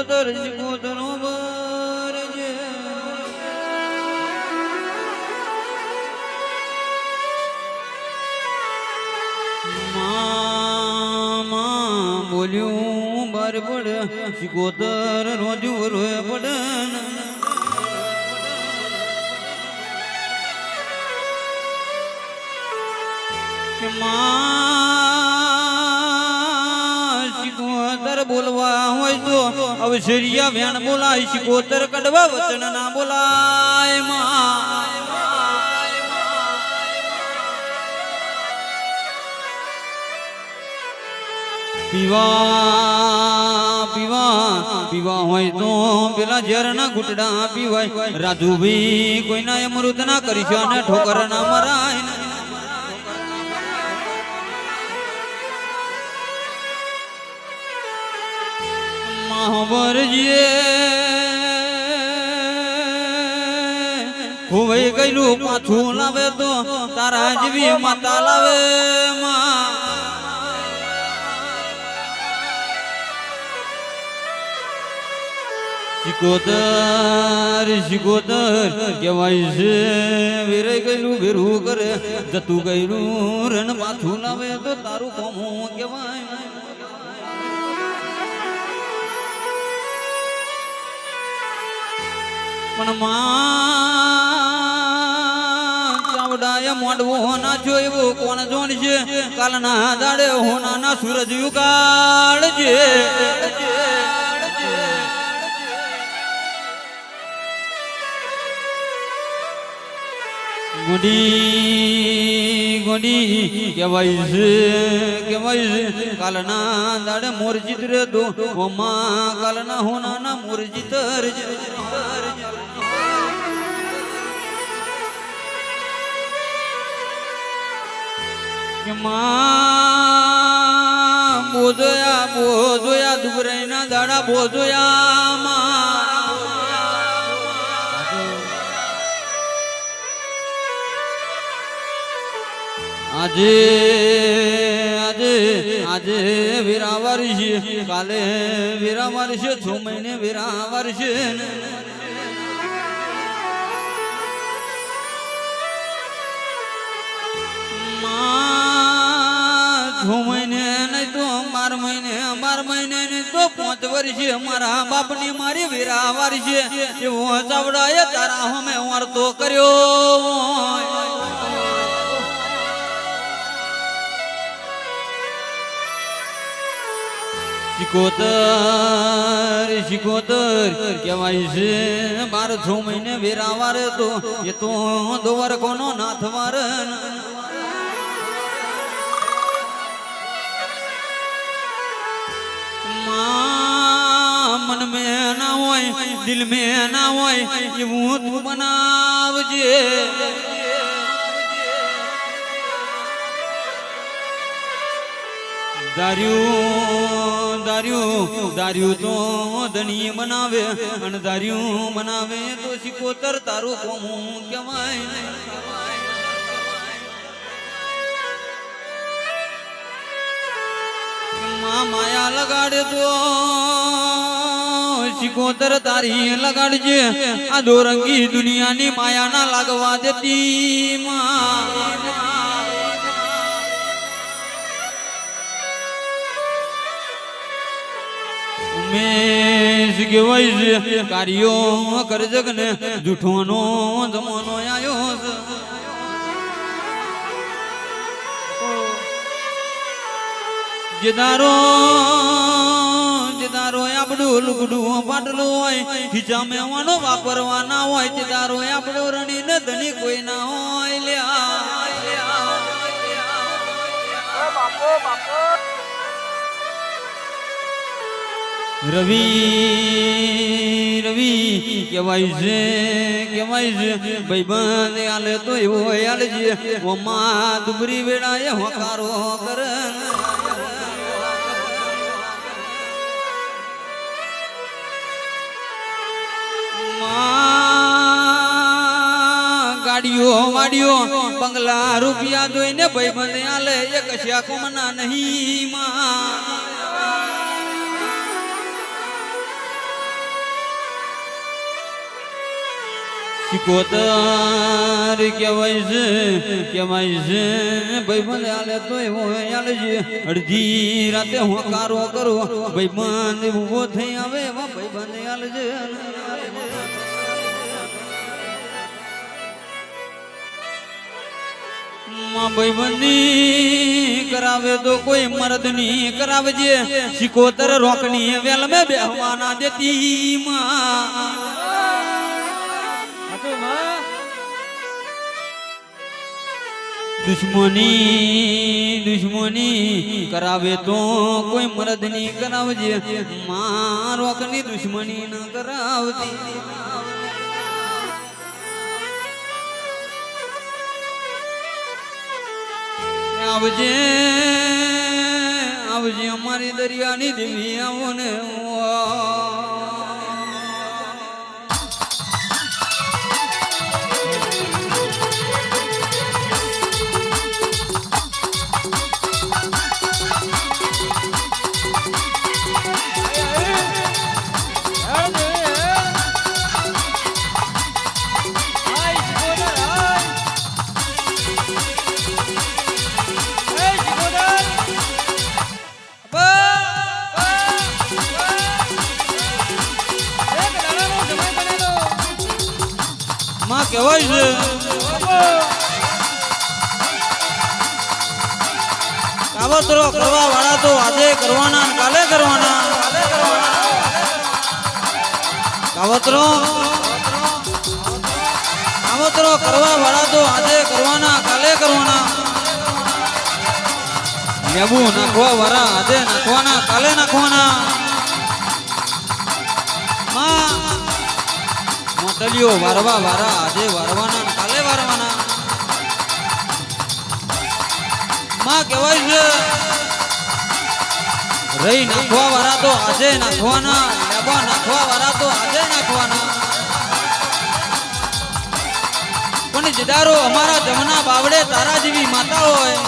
શિકોતર શિકોતરો બરજે મામા બોલ્યું બાર પડ શિકોતર રોજ રોયમાં શિકોતર બોલવા અવસરિયા વ્યાણ બોલાય, શિકોતર કડવા વચન ના બોલાય પીવા પીવા પીવા હોય તો પેલા ઝેરના ઘૂંટડા પીવાય. રાજુભાઈ કોઈના અમૃત ના કરીશ અને ઠોકર ના મરાય મહાવરજીએ ખોવાઈ ગયેલું પાછું લાવે તો તારા જેવી માતા લાવે માં. શિકોતર શિકોતર કહેવાય છે, વેરાઈ ગયેલું વેરું કરે જતું ગયેલું રણ પાછું લાવે તો તારું કોમું કહેવાય. પણ ચાવડાએ મોડવો ના જોયો. કોણ જોણ છે કાલના દાડે હોનાના સૂરજ છે ગુડી ગુડી કેવાય છે કેવાય છે. કાલના દાડે મોરજીત રે દો કાલના હોનાના મોરજીત રે માં બોધોયા બોધોયા દુબરાઈના દાડા બોધોયા માં. આજે આજે આજે વીરાવાર છે, કાલે વીરાવાર છે, છ મહિને વીરાવાર છે માં છ મહિને નહીં તો બાર મહિને બાર મહિને નહીં તો પાંચ વર્ષે મારા બાપની મારી વીરાવાર છે. એવો ચાવડાએ તારા હમે વાર્તો કર્યો. શિકોતર શિકોતર, કહેવાય છે બાર છ મહિને વેરાવાર તો, એ તો દોવર કોનો નાથવાર મન મેં ના હોય, દિલ મેં ના હોય, એવું તું બનાવજે. દાર્યું દાર્યું દાર્યું તો ધણી બનાવે અને દાર્યું બનાવે તો શિકોતર તારું કોમું કહેવાય. માયા લગાડે તો શિકોતર તારી લગાડજે. આ દોરંગી દુનિયાની માયા ના લાગવા દેતી માં કહેવાય છે, કાર્યો કર જગને જૂઠોનો જમાનો છે. જેદારો રવિ રવિ, કહેવાય છે કેવાય છે ભાઈબંધ આલે તો એવો આલે છે, ઓમાં દુબરી વેળાએ હોકારો કરે માડિયો માડિયો બંગલા રૂપિયા ધોઈને ભાઈ બંધ આલે, એક શાખો મના નહીં માં. શિકોતર કહેવાય છે કહેવાય છે, ભાઈ મને આલે તો એવો અડધી રાતે હું કારો કરો, ભાઈ મન ઊભો થઈ આવે એવા ભાઈ મને આલે માં ભાઈબંધી કરાવે તો કોઈ મરદની કરાવજે. સિકોતર રોકની વેલ મે બેહવાના દેતી માં. દુશ્મની દુશ્મની કરાવે તો કોઈ મરદની કરાવજે. માં રોકની દુશ્મની ન કરાવતી. આવજે આવજે અમારી દરિયાની દેવી આવો ને કાવતરો કરવા વાળા તો આજે કરવાના, કાલે કરવાના. કાવતરો કાવતરો કરવા વાળા તો આજે કરવાના, કાલે કરવાના. લેબુ નાખવા વાળા આજે નાખવાના, કાલે નાખવાના. માં મોટલીઓ વારવા, વારા. આજે વારવાના કાલે વારવાના. માં કહેવાય છે, રહી નાખવા વાળા તો આજે નાખવાના લેવા નાખવા વાળા તો આજે નાખવાના. પણ જિદારો, અમારા જમના બાવડે તારા જેવી માતા હોય.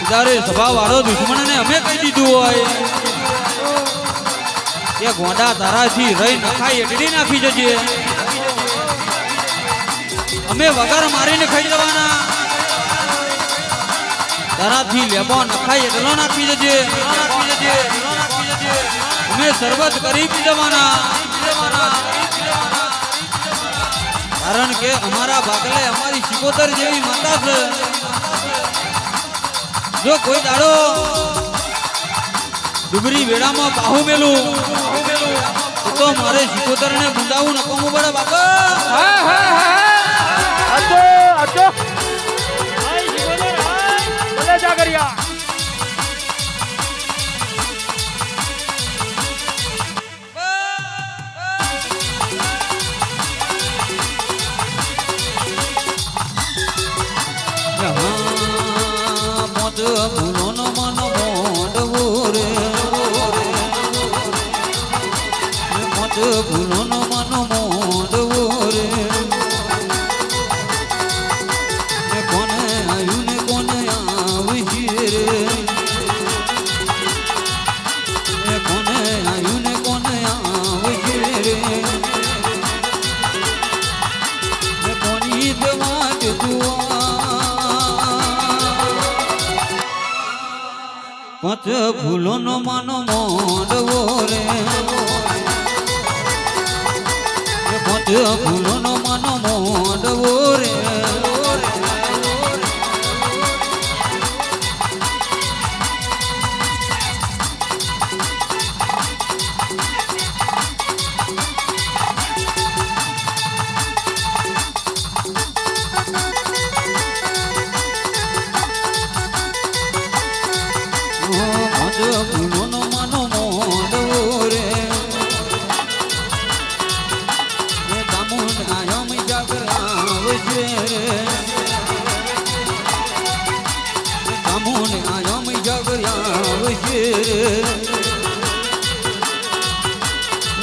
જદારે સ્વભાવ વાળો દુશ્મનને અમે કહી દીધું હોય. કે ગોંડા તારાથી રહી નખાય એટલી નાખી જજે. અમે વગર મારીને ખાઈ જવાના. તારાથી લેબો નખાય એટલો નાખી જજે. અમે શરબત કરી પી જવાના. કારણ કે અમારા બાગલે અમારી સિકોતર જેવી માતા છે. જો કોઈ દાડો ડુબરી વેળામાં બાહુ મેલું. તો મારે સિકોતર ને બુંદાવું નકોમું પડે બાપા. મોત પચ ફૂલોનો માનો મોડવો રે પચ ફૂલોનો માનો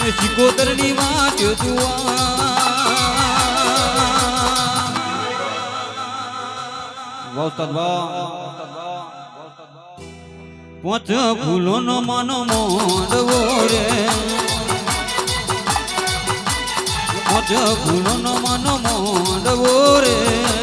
એ સિકોતરની વાત પોચ ફૂલોનો માનો મોડવો રે. પોચ ફૂલો નો મનો મોડવો રે.